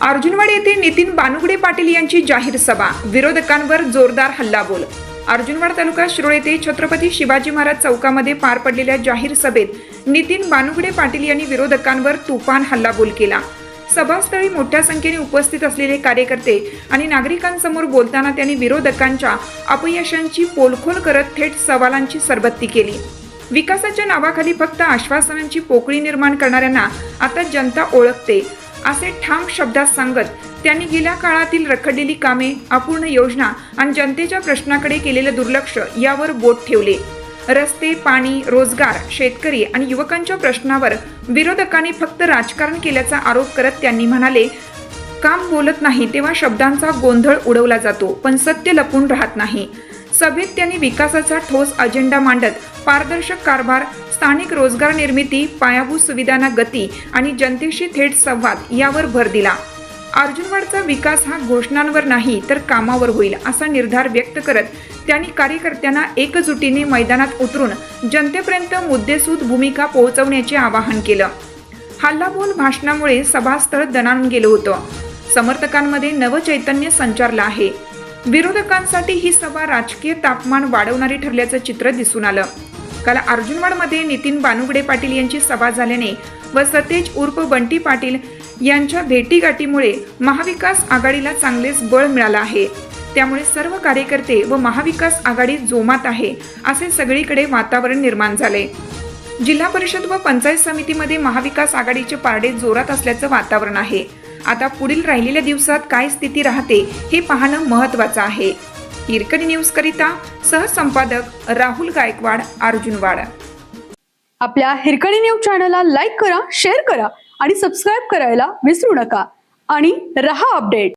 अर्जुनवाड येथे नितीन बानुगडे पाटील यांची जाहीर सभा. विरोधकांवर जोरदार हल्लाबोल. अर्जुनवाड तालुका शिरोळ येथे छत्रपती शिवाजी महाराज चौकामध्ये पार पडलेल्या जाहीर सभेत नितीन बानुगडे पाटील यांनी विरोधकांवर तुफान हल्लाबोल केला. सभास्थळी मोठ्या संख्येने उपस्थित असलेले कार्यकर्ते आणि नागरिकांसमोर बोलताना त्यांनी विरोधकांच्या अपयशांची पोलखोल करत थेट सवालांची सरबत्ती केली. विकासाच्या नावाखाली फक्त आश्वासनांची पोकळी निर्माण करणाऱ्यांना आता जनता ओळखते. असे ठाम शब्दात सांगत त्यांनी गेल्या काळातील रखडलेली कामे अपूर्ण योजना आणि जनतेच्या प्रश्नाकडे केलेले दुर्लक्ष यावर बोट ठेवले. रस्ते पाणी रोजगार शेतकरी आणि युवकांच्या प्रश्नावर विरोधकांनी फक्त राजकारण केल्याचा आरोप करत त्यांनी म्हणाले काम बोलत नाही तेव्हा शब्दांचा गोंधळ उडवला जातो पण सत्य लपून राहत नाही. सभेत त्यांनी विकासाचा ठोस अजेंडा मांडत पारदर्शक कारभार स्थानिक रोजगार निर्मिती पायाभूत सुविधांना गती आणि जनतेशी थेट संवाद यावर भर दिला. अर्जुनवाडचा विकास हा घोषणांवर नाही तर कामावर होईल असा निर्धार व्यक्त करत त्यांनी कार्यकर्त्यांना एकजुटीने मैदानात उतरून जनतेपर्यंत मुद्देसूद भूमिका पोहोचवण्याचे आवाहन केलं. हल्लाबोल भाषणामुळे सभास्थळ दणाणून गेलं होतं. समर्थकांमध्ये नवचैतन्य संचारलं आहे. विरोधकांसाठी ही सभा राजकीय तापमान वाढवणारी ठरल्याचं चित्र दिसून आलं. काल अर्जुनवाडमध्ये नितीन बानुगडे पाटील यांची सभा झाल्याने व सतेज उर्फ बंटी पाटील यांच्या भेटीगाठीमुळे महाविकास आघाडीला चांगलेच बळ मिळालं आहे. त्यामुळे सर्व कार्यकर्ते व महाविकास आघाडी जोमात आहे असे सगळीकडे वातावरण निर्माण झाले जिल्हा परिषद व पंचायत समितीमध्ये महाविकास आघाडीचे पारडे जोरात असल्याचं वातावरण आहे. आता पुढील राहिलेल्या दिवसात काय स्थिती राहते हे पाहणं महत्वाचं आहे. हिरकणी न्यूज करिता सहसंपादक राहुल गायकवाड अर्जुनवाड आपल्या हिरकणी न्यूज चॅनलला लाईक करा शेअर करा आणि सबस्क्राईब करायला विसरू नका. आणि रहा अपडेट.